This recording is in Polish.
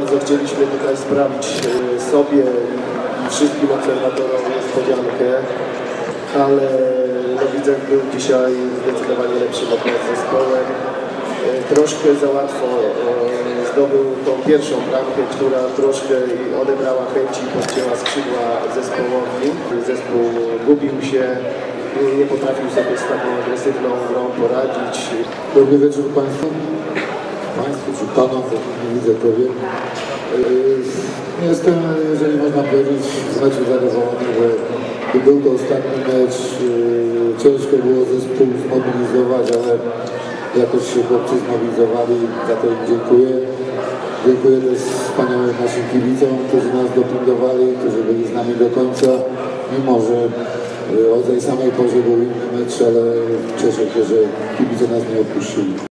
chcieliśmy tutaj sprawić e, sobie i wszystkim obserwatorom niespodziankę, ale no, Widzew był dzisiaj zdecydowanie lepszym od nas zespołem. E, Troszkę za łatwo e, zdobył tą pierwszą bramkę, która troszkę odebrała chęci i podcięła skrzydła zespołowi. Zespół gubił się, nie potrafił sobie z taką agresywną grą poradzić. Dobry wieczór Państwu. Panom, nie widzę. Yy, Jestem, jeżeli można powiedzieć, z meczu zadowolony, że był to ostatni mecz. Yy, Ciężko było zespół zmobilizować, ale jakoś się chłopcy zmobilizowali. Za to im dziękuję. Dziękuję też wspaniałym naszym kibicom, którzy nas dopingowali, którzy byli z nami do końca, mimo że yy, o tej samej porze był inny mecz, ale cieszę się, że kibice nas nie opuścili.